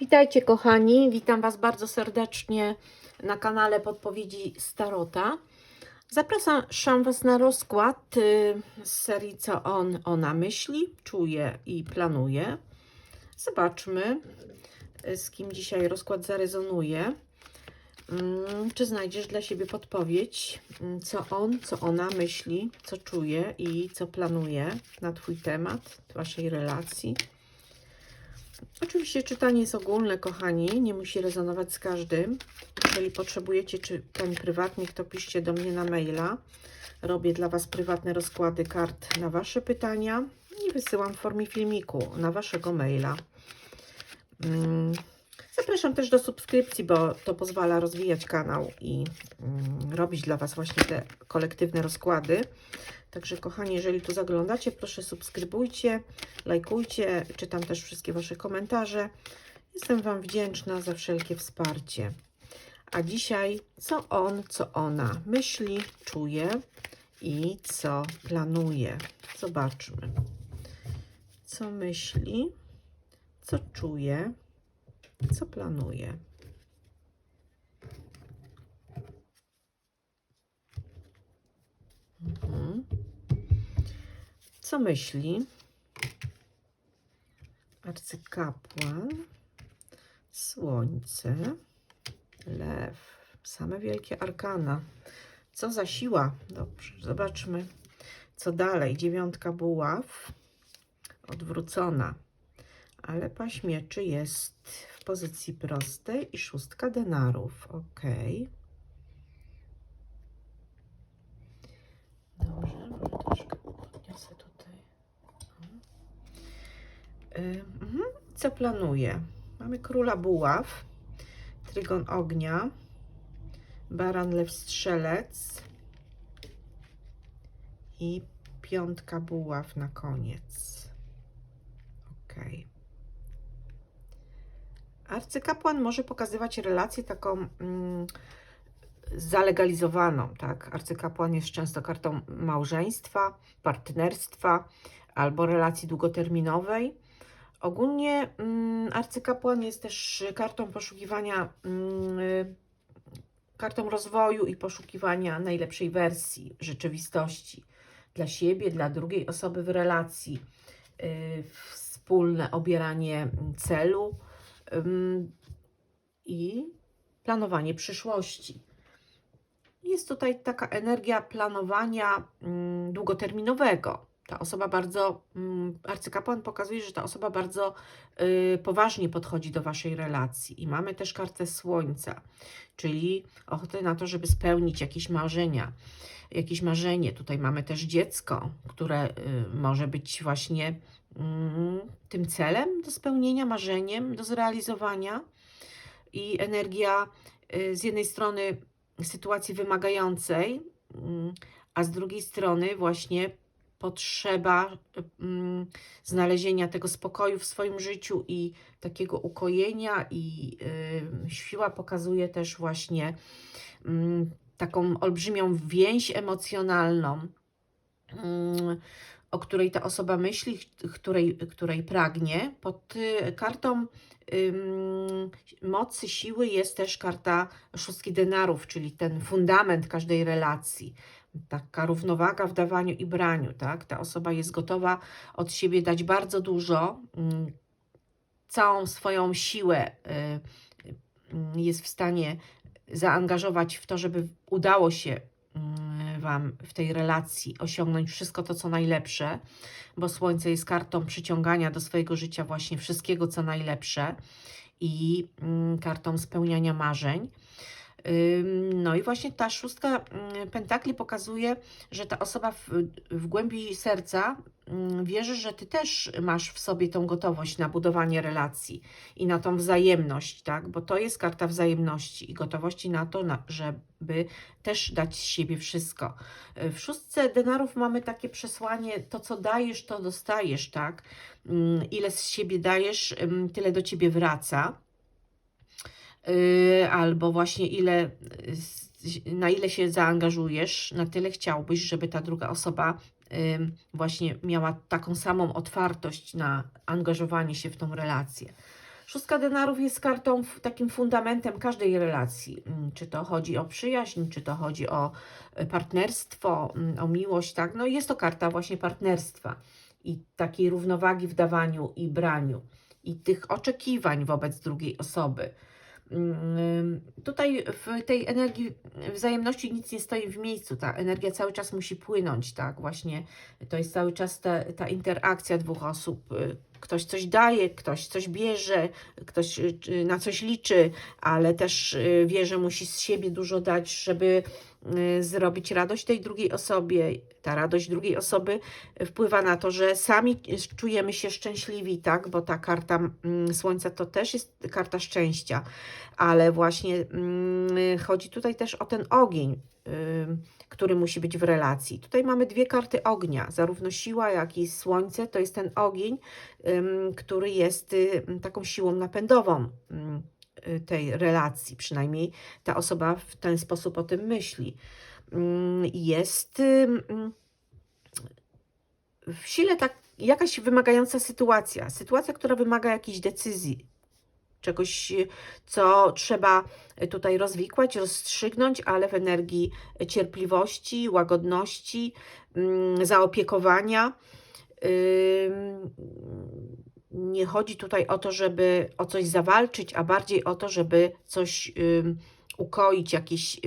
Witajcie kochani, witam Was bardzo serdecznie na kanale Podpowiedzi Starota. Zapraszam Was na rozkład y, z serii Co on, ona myśli, czuje i planuje. Zobaczmy, y, z kim dzisiaj rozkład zarezonuje. Mm, Czy znajdziesz dla siebie podpowiedź, mm, co on, co ona myśli, co czuje i co planuje na Twój temat, Waszej relacji. Oczywiście czytanie jest ogólne, kochani, nie musi rezonować z każdym. Jeżeli potrzebujecie czytań prywatnych, to piszcie do mnie na maila. Robię dla Was prywatne rozkłady kart na Wasze pytania i wysyłam w formie filmiku na Waszego maila. Mm, Zapraszam też do subskrypcji, bo to pozwala rozwijać kanał i mm, robić dla Was właśnie te kolektywne rozkłady. Także kochani, jeżeli tu zaglądacie, proszę subskrybujcie, lajkujcie, czytam też wszystkie Wasze komentarze. Jestem Wam wdzięczna za wszelkie wsparcie. A dzisiaj, co on, co ona myśli, czuje i co planuje. Zobaczmy. Co myśli, co czuje, co planuje. Mhm. Co myśli? Arcykapłan, Słońce, Lew. Same wielkie arkana. Co za siła? Dobrze, zobaczmy. Co dalej? Dziewiątka buław, odwrócona. Ale paź mieczy jest w pozycji prostej i szóstka denarów. Ok. Dobrze, może troszkę podniosę tutaj. Y, mhm. Co planuję? Mamy króla buław, trygon ognia, baran lew strzelec i piątka buław na koniec. Ok. Arcykapłan może pokazywać relację taką mm, zalegalizowaną, tak? Arcykapłan jest często kartą małżeństwa, partnerstwa albo relacji długoterminowej. Ogólnie mm, arcykapłan jest też kartą poszukiwania, mm, y, kartą rozwoju i poszukiwania najlepszej wersji rzeczywistości dla siebie, dla drugiej osoby w relacji, y, wspólne obieranie celu i planowanie przyszłości. Jest tutaj taka energia planowania mm, długoterminowego. Ta osoba bardzo, mm, arcykapłan pokazuje, że ta osoba bardzo y, poważnie podchodzi do waszej relacji. I mamy też kartę słońca, czyli ochotę na to, żeby spełnić jakieś marzenia, jakieś marzenie. Tutaj mamy też dziecko, które y, może być właśnie mm, tym celem do spełnienia, marzeniem do zrealizowania. I energia y, z jednej strony sytuacji wymagającej, mm, a z drugiej strony właśnie potrzeba mm, znalezienia tego spokoju w swoim życiu i takiego ukojenia i y, siła pokazuje też właśnie mm, taką olbrzymią więź emocjonalną, mm, o której ta osoba myśli, której, której pragnie. Pod y, kartą mocy, siły jest też karta szóstki denarów, czyli ten fundament każdej relacji. Taka równowaga w dawaniu i braniu, tak? Ta osoba jest gotowa od siebie dać bardzo dużo, ym, całą swoją siłę y, y, jest w stanie zaangażować w to, żeby udało się mm, Wam w tej relacji osiągnąć wszystko to, co najlepsze, bo Słońce jest kartą przyciągania do swojego życia właśnie wszystkiego, co najlepsze i mm, kartą spełniania marzeń. No i właśnie ta szóstka mm, pentakli pokazuje, że ta osoba w, w głębi serca mm, wierzy, że ty też masz w sobie tą gotowość na budowanie relacji i na tą wzajemność, tak? Bo to jest karta wzajemności i gotowości na to, na, żeby też dać z siebie wszystko. Y, W szóstce denarów mamy takie przesłanie, to co dajesz, to dostajesz, tak? Mm, Ile z siebie dajesz, tyle do ciebie wraca. Yy, albo właśnie ile, y, na ile się zaangażujesz, na tyle chciałbyś, żeby ta druga osoba właśnie miała taką samą otwartość na angażowanie się w tą relację. Szóstka denarów jest kartą, takim fundamentem każdej relacji. Czy to chodzi o przyjaźń, czy to chodzi o e, partnerstwo, o miłość, tak? No jest to karta właśnie partnerstwa i takiej równowagi w dawaniu i braniu i tych oczekiwań wobec drugiej osoby. Mm, Tutaj w tej energii wzajemności nic nie stoi w miejscu. Ta energia cały czas musi płynąć, tak? Właśnie to jest cały czas ta, ta interakcja dwóch osób. Y, Ktoś coś daje, ktoś coś bierze, ktoś y, y, na coś liczy, ale też y, wie, że musi z siebie dużo dać, żeby y, zrobić radość tej drugiej osobie. Ta radość drugiej osoby wpływa na to, że sami czujemy się szczęśliwi, tak? Bo ta karta mm, Słońca to też jest karta szczęścia, ale właśnie mm, chodzi tutaj też o ten ogień, ym, który musi być w relacji. Tutaj mamy dwie karty ognia, zarówno siła, jak i Słońce to jest ten ogień, który jest y, taką siłą napędową y, tej relacji, przynajmniej ta osoba w ten sposób o tym myśli. Ym, Jest w sile tak jakaś wymagająca sytuacja, sytuacja, która wymaga jakiejś decyzji, czegoś, y, co trzeba tutaj rozwikłać, rozstrzygnąć, ale w energii cierpliwości, łagodności, mm, zaopiekowania. Nie chodzi tutaj o to, żeby o coś zawalczyć, a bardziej o to, żeby coś ukoić, jakieś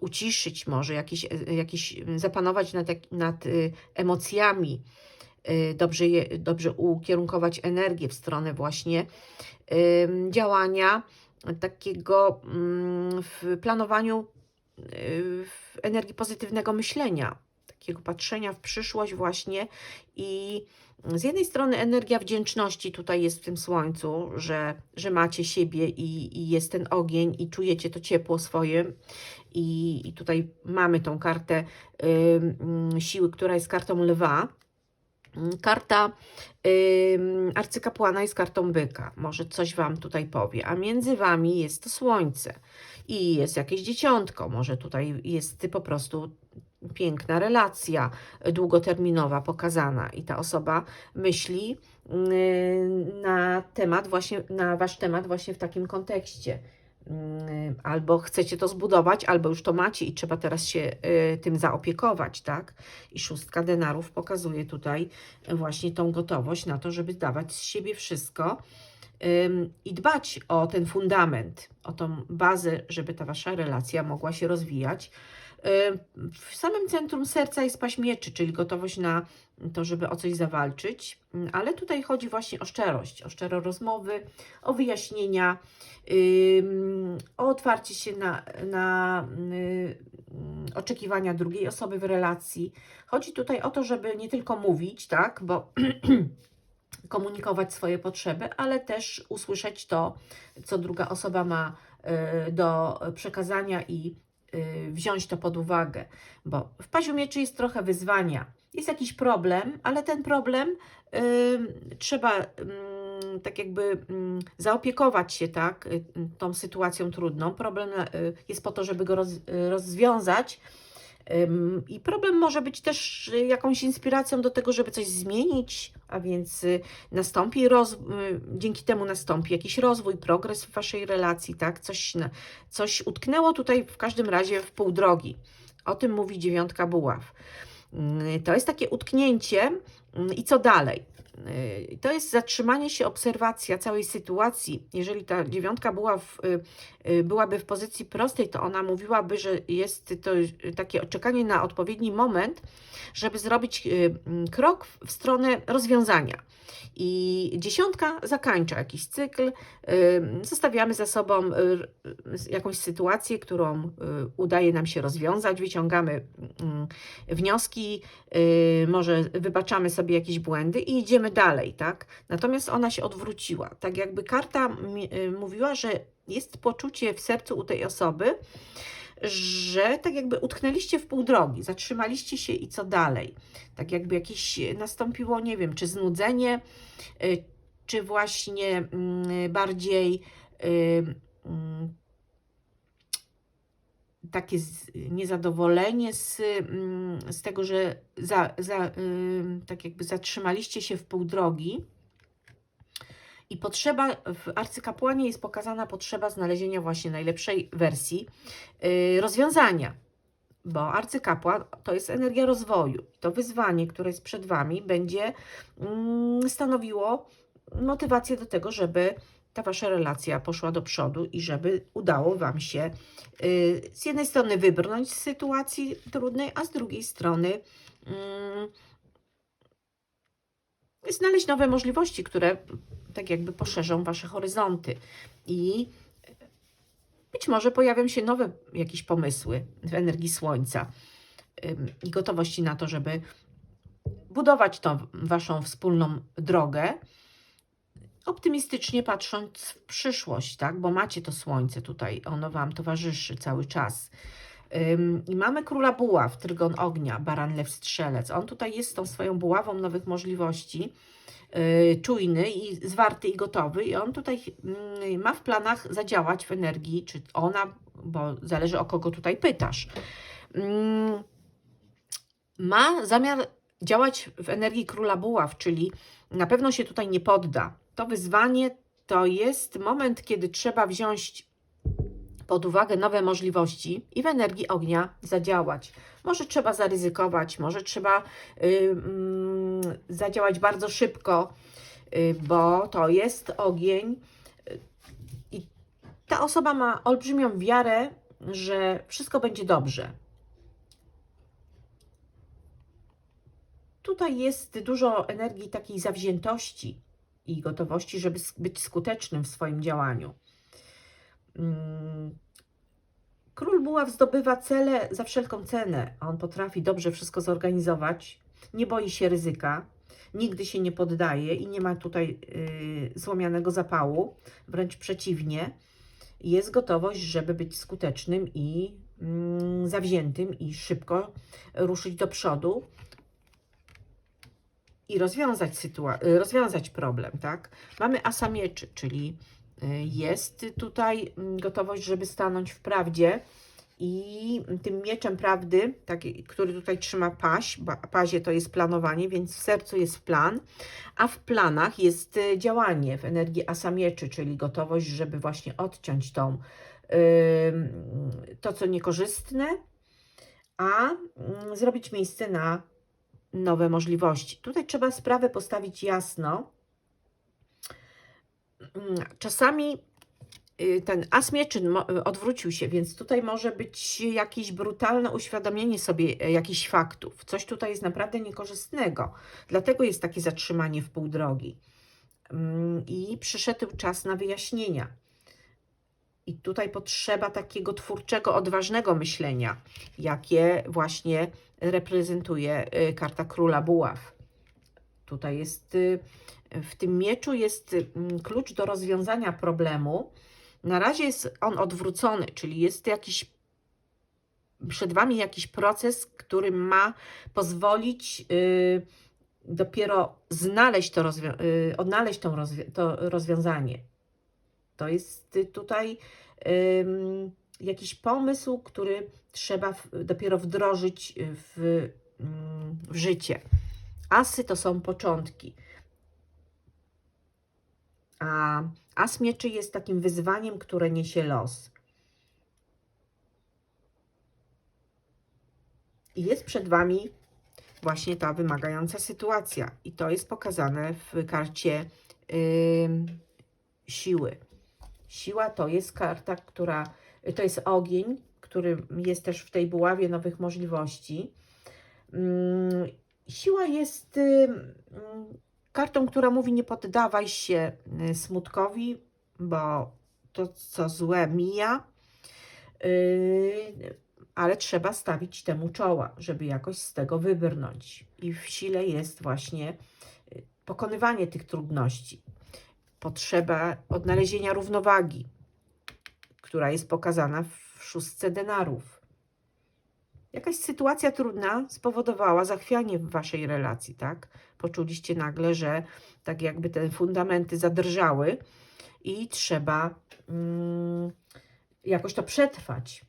uciszyć może, jakieś, e, jakieś zapanować nad, nad y, emocjami, y, dobrze, je, dobrze ukierunkować energię w stronę właśnie działania takiego mm, w planowaniu y, w energii pozytywnego myślenia, takiego patrzenia w przyszłość właśnie i z jednej strony energia wdzięczności tutaj jest w tym słońcu, że, że macie siebie i, i jest ten ogień i czujecie to ciepło swoje i, i tutaj mamy tą kartę ym, siły, która jest kartą lwa. Karta ym, arcykapłana jest kartą byka. Może coś Wam tutaj powie. A między Wami jest to słońce i jest jakieś dzieciątko. Może tutaj jest po prostu piękna relacja długoterminowa pokazana i ta osoba myśli yy, na temat właśnie, na Wasz temat właśnie w takim kontekście. Yy, Albo chcecie to zbudować, albo już to macie i trzeba teraz się yy, tym zaopiekować, tak? I szóstka denarów pokazuje tutaj właśnie tą gotowość na to, żeby dawać z siebie wszystko i dbać o ten fundament, o tą bazę, żeby ta wasza relacja mogła się rozwijać. W samym centrum serca jest paść mieczy, czyli gotowość na to, żeby o coś zawalczyć, ale tutaj chodzi właśnie o szczerość, o szczere rozmowy, o wyjaśnienia, o otwarcie się na, na y, oczekiwania drugiej osoby w relacji. Chodzi tutaj o to, żeby nie tylko mówić, tak, bo komunikować swoje potrzeby, ale też usłyszeć to, co druga osoba ma y, do przekazania i y, wziąć to pod uwagę, bo w paziu mieczy jest trochę wyzwania. Jest jakiś problem, ale ten problem y, trzeba ym, tak jakby ym, zaopiekować się tak, tą sytuacją trudną. Problem jest po to, żeby go roz, rozwiązać. I problem może być też y, jakąś inspiracją do tego, żeby coś zmienić, a więc y, nastąpi roz... y, dzięki temu nastąpi jakiś rozwój, progres w waszej relacji, tak? Coś, coś utknęło tutaj w każdym razie w pół drogi. O tym mówi dziewiątka buław. To jest takie utknięcie i co dalej? Y, To jest zatrzymanie się, obserwacja całej sytuacji. Jeżeli ta dziewiątka była w, y, y, byłaby w pozycji prostej, to ona mówiłaby, że jest to takie czekanie na odpowiedni moment, żeby zrobić mm, krok w- stronę rozwiązania. I dziesiątka zakańcza jakiś cykl, zostawiamy za sobą jakąś sytuację, którą udaje nam się rozwiązać, wyciągamy mm, wnioski, może wybaczamy sobie jakieś błędy i idziemy dalej, tak? Natomiast ona się odwróciła. Tak jakby karta y, mówiła, że jest poczucie w sercu u tej osoby, że tak jakby utknęliście w pół drogi, zatrzymaliście się i co dalej? Tak jakby jakieś nastąpiło, nie wiem, czy znudzenie, y, czy właśnie mm, bardziej y, mm, takie niezadowolenie z, mm, z tego, że za, za, tak jakby zatrzymaliście się w pół drogi I potrzeba, w arcykapłanie jest pokazana potrzeba znalezienia właśnie najlepszej wersji yy, rozwiązania. Bo arcykapłan to jest energia rozwoju. To wyzwanie, które jest przed Wami, będzie mm, stanowiło motywację do tego, żeby ta Wasza relacja poszła do przodu i żeby udało Wam się yy, z jednej strony wybrnąć z sytuacji trudnej, a z drugiej strony yy, znaleźć nowe możliwości, które tak jakby poszerzą Wasze horyzonty. I być może pojawią się nowe jakieś pomysły w energii Słońca i gotowości na to, żeby budować tą Waszą wspólną drogę, optymistycznie patrząc w przyszłość, tak? Bo macie to Słońce tutaj, ono Wam towarzyszy cały czas. I mamy króla buław, trygon ognia, baran lew strzelec. On tutaj jest tą swoją buławą nowych możliwości, yy, czujny i zwarty i gotowy. I on tutaj yy, ma w planach zadziałać w energii, czy ona, bo zależy o kogo tutaj pytasz. Ma zamiar działać w energii króla buław, czyli na pewno się tutaj nie podda. To wyzwanie to jest moment, kiedy trzeba wziąć pod uwagę nowe możliwości i w energii ognia zadziałać. Może trzeba zaryzykować, może trzeba y, mm, zadziałać bardzo szybko, y, bo to jest ogień. I ta osoba ma olbrzymią wiarę, że wszystko będzie dobrze. Tutaj jest dużo energii takiej zawziętości i gotowości, żeby być skutecznym w swoim działaniu. Mm, Król Buław zdobywa cele za wszelką cenę. On potrafi dobrze wszystko zorganizować, nie boi się ryzyka, nigdy się nie poddaje i nie ma tutaj y, złomianego zapału. Wręcz przeciwnie, jest gotowość, żeby być skutecznym i mm, zawziętym i szybko ruszyć do przodu i rozwiązać, y, rozwiązać problem, tak? Mamy asa mieczy, czyli y, jest tutaj mm, gotowość, żeby stanąć w prawdzie i tym mieczem prawdy, taki, który tutaj trzyma ba- pazie to jest planowanie, więc w sercu jest plan, a w planach jest y, działanie w energii asa mieczy, czyli gotowość, żeby właśnie odciąć tą, to, co niekorzystne, a mm, zrobić miejsce na nowe możliwości. Tutaj trzeba sprawę postawić jasno. Mm, Czasami y, ten as mieczy y, odwrócił się, więc tutaj może być jakieś brutalne uświadomienie sobie e, jakichś faktów. Coś tutaj jest naprawdę niekorzystnego. Dlatego jest takie zatrzymanie w pół drogi. Mm, I przyszedł czas na wyjaśnienia. I tutaj potrzeba takiego twórczego, odważnego myślenia, jakie właśnie reprezentuje y, karta króla buław. Tutaj jest, y, w tym mieczu jest mm, klucz do rozwiązania problemu. Na razie jest on odwrócony, czyli jest jakiś przed Wami jakiś proces, który ma pozwolić y, dopiero znaleźć to, rozwią- odnaleźć to, rozwi- to rozwiązanie. To jest tutaj ym, jakiś pomysł, który trzeba dopiero wdrożyć y, w, ym, w życie. Asy to są początki. A as mieczy jest takim wyzwaniem, które niesie los. I jest przed Wami właśnie ta wymagająca sytuacja. I to jest pokazane w karcie ym, siły. Siła to jest karta, która to jest ogień, który jest też w tej buławie nowych możliwości. Mm, Siła jest ym, kartą, która mówi: Nie poddawaj się y, smutkowi, bo to, co złe, mija, Yy, ale trzeba stawić temu czoła, żeby jakoś z tego wybrnąć. I w sile jest właśnie y, pokonywanie tych trudności. Potrzeba odnalezienia równowagi, która jest pokazana w szóstce denarów. Jakaś sytuacja trudna spowodowała zachwianie w waszej relacji, tak? Poczuliście nagle, że tak jakby te fundamenty zadrżały i trzeba mm, jakoś to przetrwać.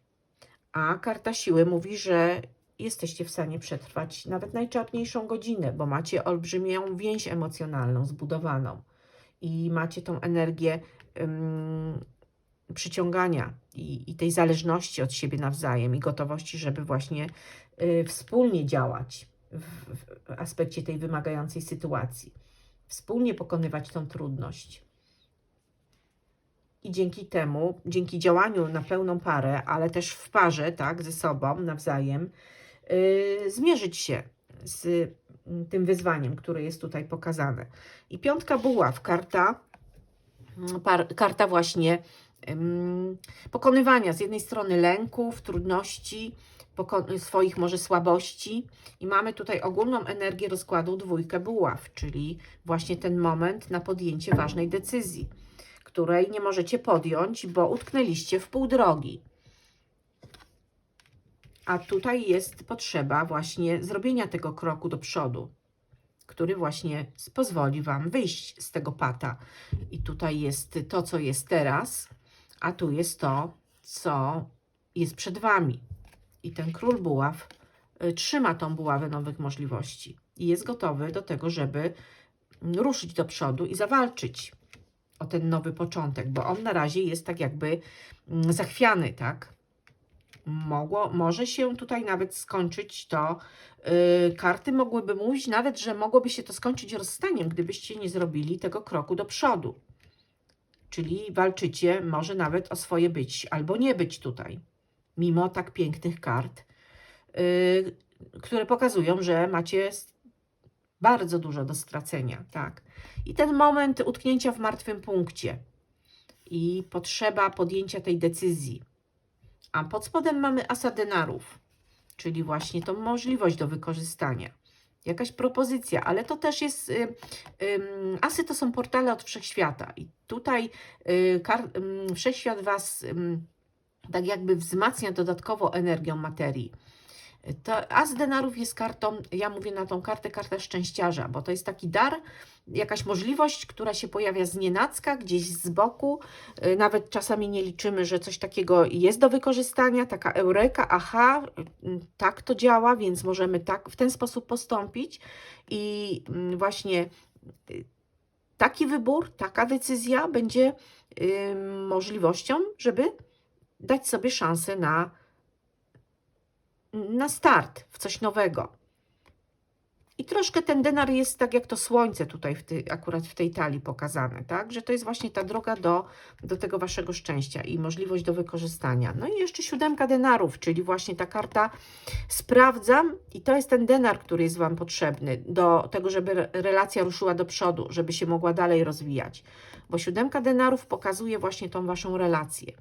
A karta siły mówi, że jesteście w stanie przetrwać nawet najczarniejszą godzinę, bo macie olbrzymią więź emocjonalną zbudowaną. i macie tą energię ym, przyciągania i, i tej zależności od siebie nawzajem i gotowości, żeby właśnie y, wspólnie działać w, w aspekcie tej wymagającej sytuacji, wspólnie pokonywać tą trudność. I dzięki temu, dzięki działaniu na pełną parę, ale też w parze, tak, ze sobą nawzajem, yy, zmierzyć się z mm, tym wyzwaniem, które jest tutaj pokazane. I piątka buław, karta, mm, par, karta właśnie pokonywania z jednej strony lęków, trudności, swoich może słabości i mamy tutaj ogólną energię rozkładu dwójkę buław, czyli właśnie ten moment na podjęcie ważnej decyzji, której nie możecie podjąć, bo utknęliście w pół drogi. A tutaj jest potrzeba właśnie zrobienia tego kroku do przodu, który właśnie pozwoli Wam wyjść z tego pata. I tutaj jest to, co jest teraz, a tu jest to, co jest przed Wami. I ten król buław y, trzyma tą buławę nowych możliwości i jest gotowy do tego, żeby ruszyć do przodu i zawalczyć o ten nowy początek, bo on na razie jest tak jakby mm, zachwiany, tak? Mogło, może się tutaj nawet skończyć to, yy, karty mogłyby mówić nawet, że mogłoby się to skończyć rozstaniem, gdybyście nie zrobili tego kroku do przodu. Czyli walczycie może nawet o swoje być albo nie być tutaj, mimo tak pięknych kart, yy, które pokazują, że macie bardzo dużo do stracenia, tak. I ten moment utknięcia w martwym punkcie i potrzeba podjęcia tej decyzji. A pod spodem mamy asa denarów, czyli właśnie tą możliwość do wykorzystania. Jakaś propozycja, ale to też jest. Y, asy to są portale od wszechświata, i tutaj y, wszechświat Was tak jakby wzmacnia dodatkowo energią materii. To as denarów jest kartą, ja mówię na tą kartę, kartę szczęściarza, bo to jest taki dar, jakaś możliwość, która się pojawia z nienacka, gdzieś z boku. Y, Nawet czasami nie liczymy, że coś takiego jest do wykorzystania, taka eureka, aha, y, tak to działa, więc możemy tak w ten sposób postąpić. I mm, właśnie y, taki wybór, taka decyzja będzie możliwością, żeby dać sobie szansę na na start, w coś nowego. I troszkę ten denar jest tak jak to słońce tutaj w ty, akurat w tej talii pokazane, tak? Że to jest właśnie ta droga do, do tego waszego szczęścia i możliwość do wykorzystania. No i jeszcze siódemka denarów, czyli właśnie ta karta sprawdzam i to jest ten denar, który jest wam potrzebny do tego, żeby re- relacja ruszyła do przodu, żeby się mogła dalej rozwijać. Bo siódemka denarów pokazuje właśnie tą waszą relację.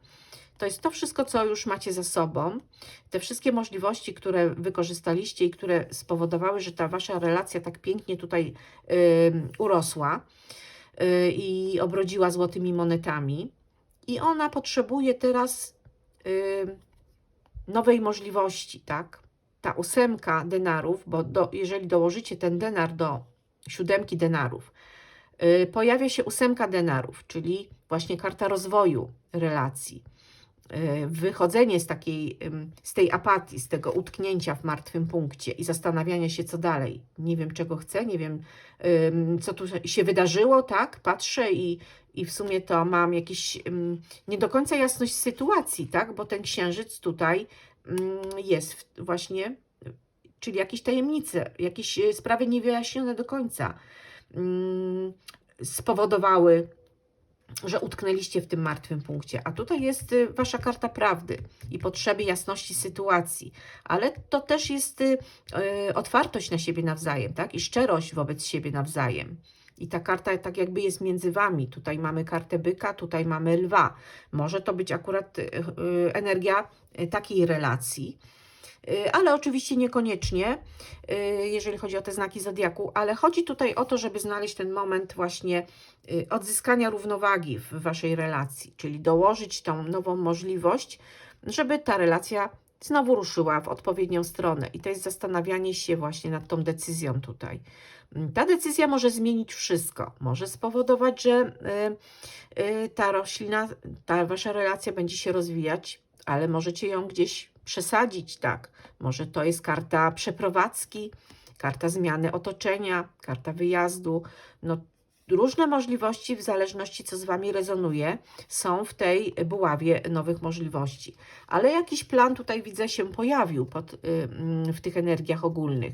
To jest to wszystko, co już macie za sobą, te wszystkie możliwości, które wykorzystaliście i które spowodowały, że ta wasza relacja tak pięknie tutaj ym, urosła yy, i obrodziła złotymi monetami. I ona potrzebuje teraz ym, nowej możliwości, tak? Ta ósemka denarów, bo do, jeżeli dołożycie ten denar do siódemki denarów, yy, pojawia się ósemka denarów, czyli właśnie karta rozwoju relacji wychodzenie z takiej, z tej apatii, z tego utknięcia w martwym punkcie i zastanawiania się, co dalej. Nie wiem, czego chcę, nie wiem, co tu się wydarzyło, tak? Patrzę i, i w sumie to mam jakieś nie do końca jasność sytuacji, tak? Bo ten księżyc tutaj jest właśnie, y, czyli jakieś tajemnice, jakieś y, sprawy niewyjaśnione do końca spowodowały że utknęliście w tym martwym punkcie. A tutaj jest y, wasza karta prawdy i potrzeby jasności sytuacji, ale to też jest y, y, otwartość na siebie nawzajem, tak? I szczerość wobec siebie nawzajem. I ta karta tak jakby jest między wami. Tutaj mamy kartę byka, tutaj mamy lwa. Może to być akurat energia takiej relacji. Y, Ale oczywiście niekoniecznie, y, jeżeli chodzi o te znaki zodiaku, ale chodzi tutaj o to, żeby znaleźć ten moment właśnie y, odzyskania równowagi w waszej relacji, czyli dołożyć tą nową możliwość, żeby ta relacja znowu ruszyła w odpowiednią stronę. I to jest zastanawianie się właśnie nad tą decyzją tutaj. Mm, Ta decyzja może zmienić wszystko. Może spowodować, że ta roślina, ta wasza relacja będzie się rozwijać, ale możecie ją gdzieś przesadzić, tak. Może to jest karta przeprowadzki, karta zmiany otoczenia, karta wyjazdu. No, różne możliwości w zależności co z Wami rezonuje są w tej buławie nowych możliwości. Ale jakiś plan tutaj widzę się pojawił pod, y, mm, w tych energiach ogólnych.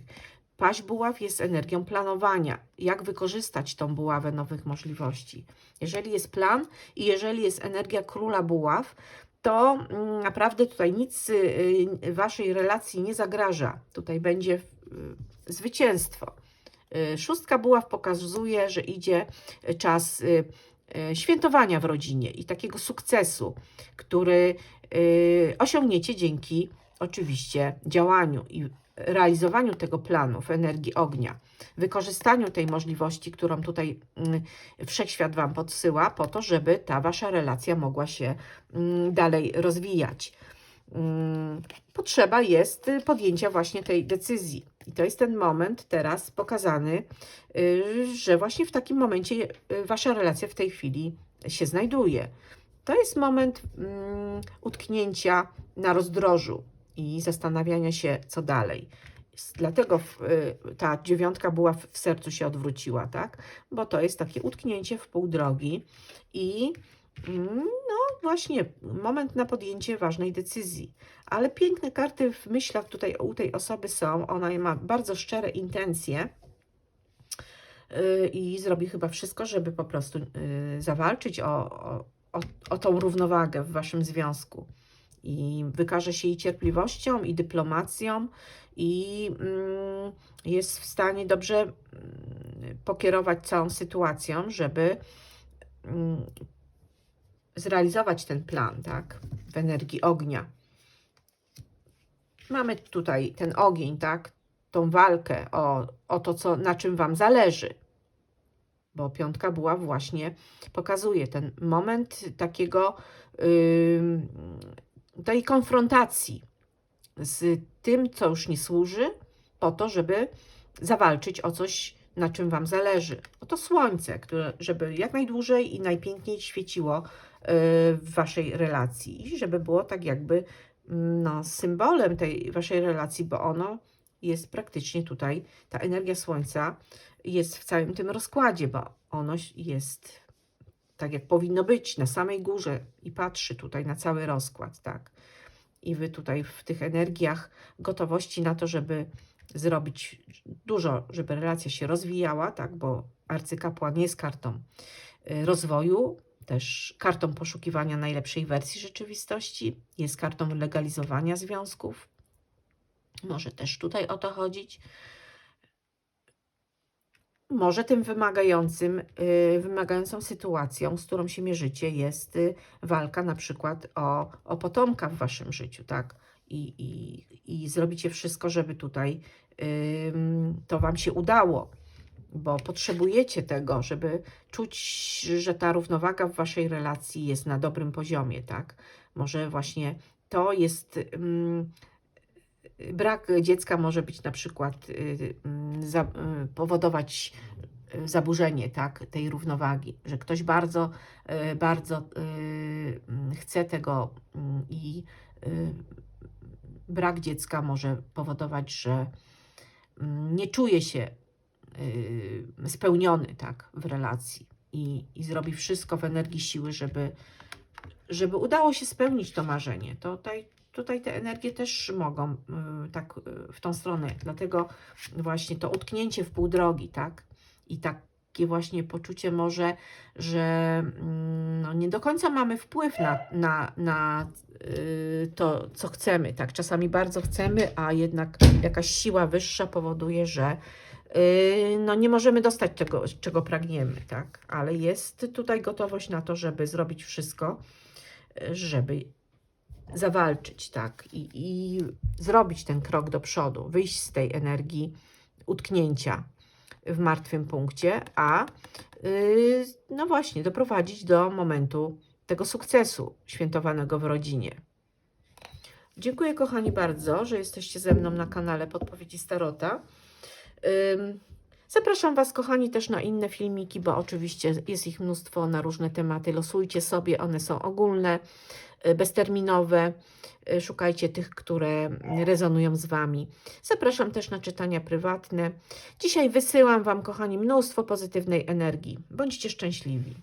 Paź buław jest energią planowania. Jak wykorzystać tą buławę nowych możliwości? Jeżeli jest plan i jeżeli jest energia króla buław, to mm, naprawdę tutaj nic y, waszej relacji nie zagraża. Tutaj będzie y, zwycięstwo. Y, Szóstka buław pokazuje, że idzie czas y, y, świętowania w rodzinie i takiego sukcesu, który y, osiągniecie dzięki oczywiście działaniu i realizowaniu tego planu w energii ognia, wykorzystaniu tej możliwości, którą tutaj mm, wszechświat Wam podsyła, po to, żeby ta Wasza relacja mogła się mm, dalej rozwijać. Mm, Potrzeba jest podjęcia właśnie tej decyzji. I to jest ten moment teraz pokazany, y, że właśnie w takim momencie y, Wasza relacja w tej chwili się znajduje. To jest moment utknięcia na rozdrożu i zastanawiania się, co dalej. Dlatego y, ta dziewiątka była w, sercu się odwróciła, tak? Bo to jest takie utknięcie w pół drogi i mm, no właśnie moment na podjęcie ważnej decyzji. Ale piękne karty w myślach tutaj u tej osoby są. Ona ma bardzo szczere intencje y, i zrobi chyba wszystko, żeby po prostu y, zawalczyć o, o, o tą równowagę w waszym związku. I wykaże się i cierpliwością, i dyplomacją, i mm, jest w stanie dobrze mm, pokierować całą sytuacją, żeby mm, zrealizować ten plan, tak? W energii ognia. Mamy tutaj ten ogień, tak? Tą walkę o, o to, co, na czym Wam zależy. Bo piątka była właśnie, pokazuje ten moment takiego, ym, tej konfrontacji z tym, co już nie służy, po to, żeby zawalczyć o coś, na czym Wam zależy. O to słońce, które, żeby jak najdłużej i najpiękniej świeciło y, w Waszej relacji i żeby było tak jakby mm, no, symbolem tej Waszej relacji, bo ono jest praktycznie tutaj, ta energia słońca jest w całym tym rozkładzie, bo ono jest tak jak powinno być, na samej górze i patrzy tutaj na cały rozkład, tak. I wy tutaj w tych energiach gotowości na to, żeby zrobić dużo, żeby relacja się rozwijała, tak, bo arcykapłan jest kartą y, rozwoju, też kartą poszukiwania najlepszej wersji rzeczywistości, jest kartą legalizowania związków. Może też tutaj o to chodzić. Może tym wymagającym, y, wymagającą sytuacją, z którą się mierzycie, jest y, walka na przykład o, o potomka w waszym życiu, tak? I, i, i zrobicie wszystko, żeby tutaj to wam się udało, bo potrzebujecie tego, żeby czuć, że ta równowaga w waszej relacji jest na dobrym poziomie, tak? Może właśnie to jest. Brak dziecka może być na przykład y, mm, y, powodować y, zaburzenie tak, tej równowagi, że ktoś bardzo, bardzo mm, chce tego mm, i brak dziecka może powodować, że nie czuje się spełniony tak, w relacji i, i zrobi wszystko w energii siły, żeby, żeby udało się spełnić to marzenie. To tutaj, tutaj te energie też mogą y, tak y, w tą stronę. Dlatego właśnie to utknięcie w pół drogi, tak? I takie właśnie poczucie może, że mm, no, nie do końca mamy wpływ na, na, na y, to, co chcemy, tak? Czasami bardzo chcemy, a jednak jakaś siła wyższa powoduje, że no nie możemy dostać tego, czego pragniemy, tak? Ale jest tutaj gotowość na to, żeby zrobić wszystko, żeby zawalczyć, tak? I, I zrobić ten krok do przodu, wyjść z tej energii utknięcia w martwym punkcie, a y, no właśnie, doprowadzić do momentu tego sukcesu świętowanego w rodzinie. Dziękuję kochani bardzo, że jesteście ze mną na kanale Podpowiedzi Starota. Zapraszam Was, kochani, też na inne filmiki, bo oczywiście jest ich mnóstwo na różne tematy. Losujcie sobie, one są ogólne, bezterminowe. Y, Szukajcie tych, które rezonują z Wami. Zapraszam też na czytania prywatne. Dzisiaj wysyłam Wam, kochani, mnóstwo pozytywnej energii. Bądźcie szczęśliwi.